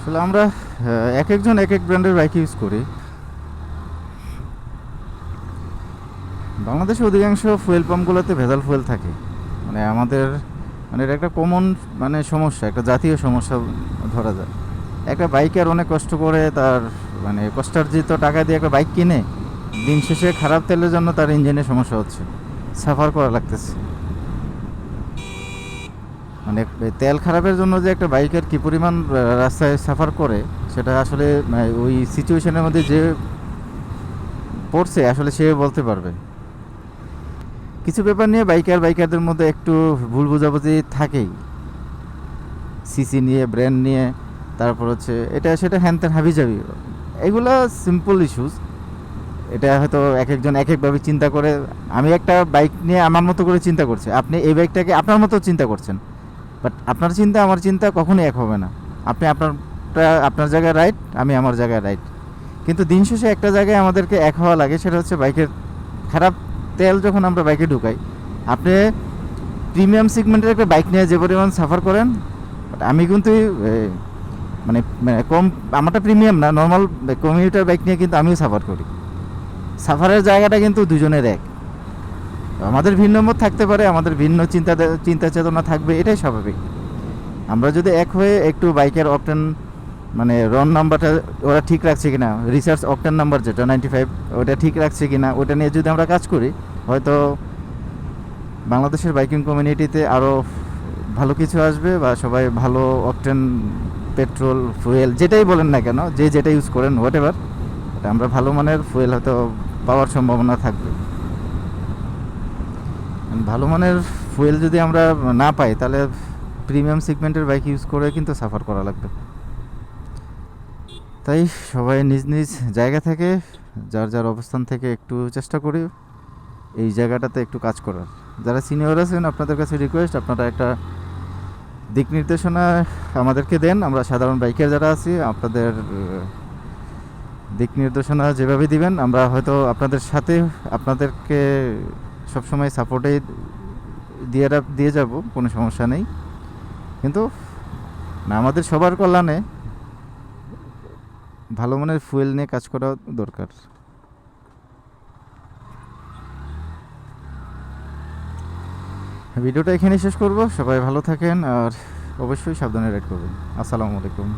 আসলে আমরা এক একজন এক এক ব্র্যান্ডের বাইক ইউজ করি। বাংলাদেশে অধিকাংশ ফুয়েল পাম্পগুলোতে ভেজাল ফুয়েল থাকে। মানে আমাদের মানে এটা একটা কমন মানে সমস্যা, একটা জাতীয় সমস্যা ধরা যায়। একটা বাইকার অনেক কষ্ট করে তার মানে কষ্টার্জিত টাকা দিয়ে একটা বাইক কিনে, দিন শেষে খারাপ তেলের জন্য তার ইঞ্জিনে সমস্যা হচ্ছে। সাফার করা লাগতেছে। মানে তেল খারাপের জন্য যে একটা বাইকের কী পরিমাণ রাস্তায় সাফার করে, সেটা আসলে ওই সিচুয়েশনের মধ্যে যে পড়ছে, আসলে সে বলতে পারবে। কিছু ব্যাপার নিয়ে বাইকার বাইকারদের মধ্যে একটু ভুল বোঝাবুঝি থাকেই। সিসি নিয়ে ব্র্যান্ড নিয়ে, তারপর হচ্ছে, এটা সেটা হ্যান ত্যান হাবি যাবি এগুলো সিম্পল ইস্যুস এটা হয়তো এক একজন এক একভাবে চিন্তা করে, আমি একটা বাইক নিয়ে আমার মতো করে চিন্তা করছি। আপনি এই বাইকটাকে আপনার মতো চিন্তা করছেন। বাট আপনার চিন্তা, আমার চিন্তা কখনোই এক হবে না। আপনি আপনারটা, আপনার জায়গায় রাইট আমি আমার জায়গায় রাইট কিন্তু দিন শেষে একটা জায়গায় আমাদেরকে এক হওয়া লাগে, সেটা হচ্ছে বাইকের খারাপ তেল যখন আমরা বাইকে ঢুকাই, আপনি প্রিমিয়াম সেগমেন্টের একটা বাইক নিয়ে যে পরিমাণ সাফার করেন, but আমি কিন্তু মানে মানে কম, আমারটা প্রিমিয়াম না নর্মাল কমিউটার বাইক নিয়ে কিন্তু আমিও সাফার করি। সাফারের জায়গাটা কিন্তু দুজনের এক। আমাদের ভিন্ন মত থাকতে পারে, আমাদের ভিন্ন চিন্তা চিন্তা চেতনা থাকবে, এটাই স্বাভাবিক। আমরা যদি এক হয়ে একটু বাইকের অপটেন মানে রন নাম্বারটা ওরা ঠিক রাখছে কিনা রিসার্চ অপটেন নাম্বার যেটা নাইনটি ফাইভ ওটা ঠিক রাখছে কিনা, ওটা নিয়ে যদি আমরা কাজ করি, হয়তো বাংলাদেশের বাইকিং কমিউনিটিতে আরও ভালো কিছু আসবে বা সবাই ভালো অপটেন পেট্রোল ফুয়েল যেটাই বলেন না কেন, যে যেটা ইউজ করেন হোয়াট এভার আমরা ভালো মানের ফুয়েল হয়তো পাওয়ার সম্ভাবনা থাকবে। ভালো মানের ফুয়েল যদি আমরা না পাই, তাহলে প্রিমিয়াম সেগমেন্টের বাইক ইউজ করে কিন্তু সাফার করা লাগবে। তাই সবাই নিজ নিজ জায়গা থেকে, যার যার অবস্থান থেকে একটু চেষ্টা করি এই জায়গাটাতে একটু কাজ করার। যারা সিনিয়র আছেন, আপনাদের কাছে রিকোয়েস্ট আপনারা একটা দিক নির্দেশনা আমাদেরকে দেন। আমরা সাধারণ বাইকের যারা আছি, আপনাদের, দিক নির্দেশনা যেভাবে দিবেন, আমরা হয়তো আপনাদের সাথে আপনাদেরকে সবসময় সাপোর্টে দিয়ে দিয়ে যাব, কোনো সমস্যা নেই। কিন্তু না, আমাদের সবার কল্যাণে ভালো মানের ফুয়েল নিয়ে কাজ করা দরকার। ভিডিওটা এখানে শেষ করব। সবাই ভালো থাকেন আর অবশ্যই সাবধানে রাইড করবেন। আসসালামু আলাইকুম।